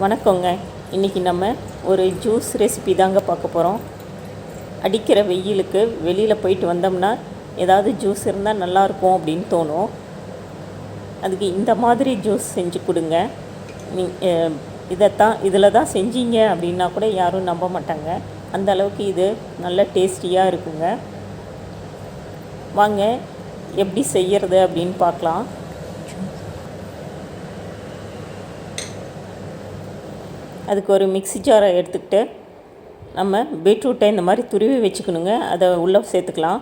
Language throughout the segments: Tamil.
வணக்கங்க. இன்றைக்கி நம்ம ஒரு ஜூஸ் ரெசிபி தாங்க பார்க்க போகிறோம் அடிக்கிற வெயிலுக்கு வெளியில் போயிட்டு வந்தோம்னா ஏதாவது ஜூஸ் இருந்தால் நல்லாயிருக்கும் அப்படின்னு தோணும். அதுக்கு இந்த மாதிரி ஜூஸ் செஞ்சு கொடுங்க. நீ இதைத்தான் இதில் தான் செஞ்சீங்க அப்படின்னா கூட யாரும் நம்ப மாட்டாங்க. அந்த அளவுக்கு இது நல்ல டேஸ்டியாக இருக்குங்க. வாங்க எப்படி செய்யறது அப்படின்னு பார்க்கலாம். அதுக்கு ஒரு மிக்ஸி ஜாரை எடுத்துக்கிட்டு நம்ம பீட்ரூட்டை இந்த மாதிரி துருவி வச்சுக்கணுங்க. அதை உள்ளே சேர்த்துக்கலாம்.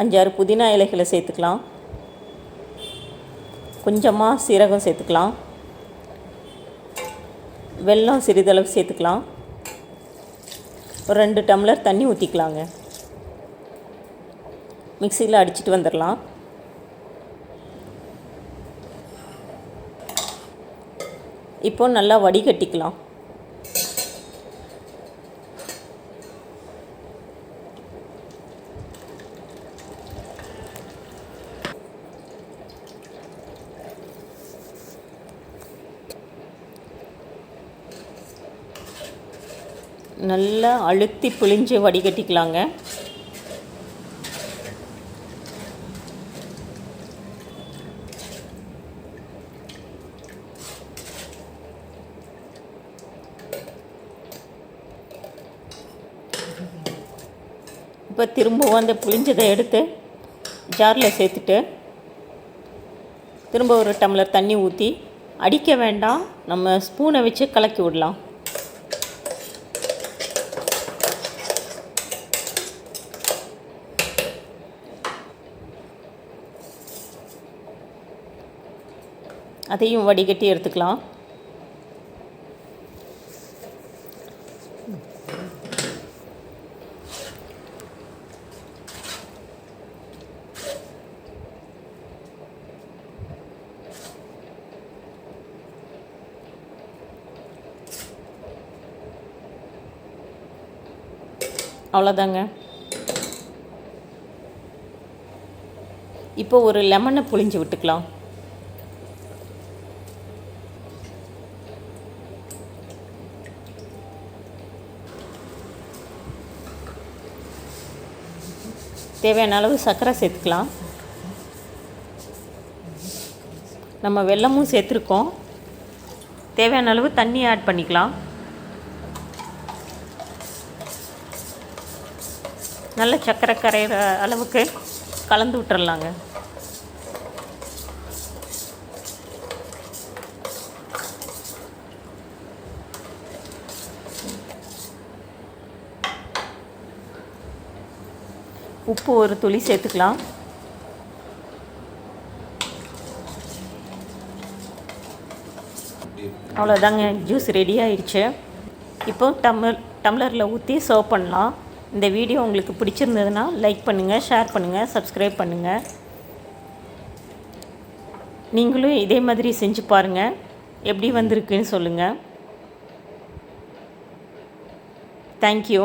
அஞ்சாறு புதினா இலைகளை சேர்த்துக்கலாம். கொஞ்சமாக சீரகம் சேர்த்துக்கலாம். வெல்லம் சிறிதளவு சேர்த்துக்கலாம். ஒரு ரெண்டு டம்ளர் தண்ணி ஊற்றிக்கலாங்க மிக்சியில் அடிச்சுட்டு வந்துடலாம். இப்போ நல்லா வடிகட்டிக்கலாம். நல்லா அழுத்தி பிழிஞ்சு வடிகட்டிக்கலாங்க. இப்போ திரும்பவும் அந்த புளிஞ்சதை எடுத்து ஜாரில் சேர்த்துட்டு திரும்ப ஒரு டம்ளர் தண்ணி ஊற்றி அடிக்க வேண்டாம். நம்ம ஸ்பூனை வச்சு கலக்கி விடலாம். அதையும் வடிகட்டி எடுத்துக்கலாம். அவ்வளோதாங்க இப்போ ஒரு லெமனை புழிஞ்சு விட்டுக்கலாம். தேவையான அளவு சர்க்கரை சேர்த்துக்கலாம். நம்ம வெல்லமும் சேர்த்துருக்கோம். தேவையான அளவு தண்ணி ஆட் பண்ணிக்கலாம். நல்ல சக்கரை கரையிற அளவுக்கு கலந்து விட்டுறலாங்க. உப்பு ஒரு துளி சேர்த்துக்கலாம். அவ்வளோதாங்க ஜூஸ் ரெடி ஆயிடுச்சு. இப்போ டம்ளர் டம்ளரில் ஊற்றி சர்வ் பண்ணலாம். இந்த வீடியோ உங்களுக்கு பிடிச்சிருந்ததுன்னா லைக் பண்ணுங்கள் ஷேர் பண்ணுங்கள் சப்ஸ்கிரைப் பண்ணுங்கள் நீங்களும் இதே மாதிரி செஞ்சு பாருங்கள் எப்படி வந்திருக்குன்னு சொல்லுங்கள் தேங்க்யூ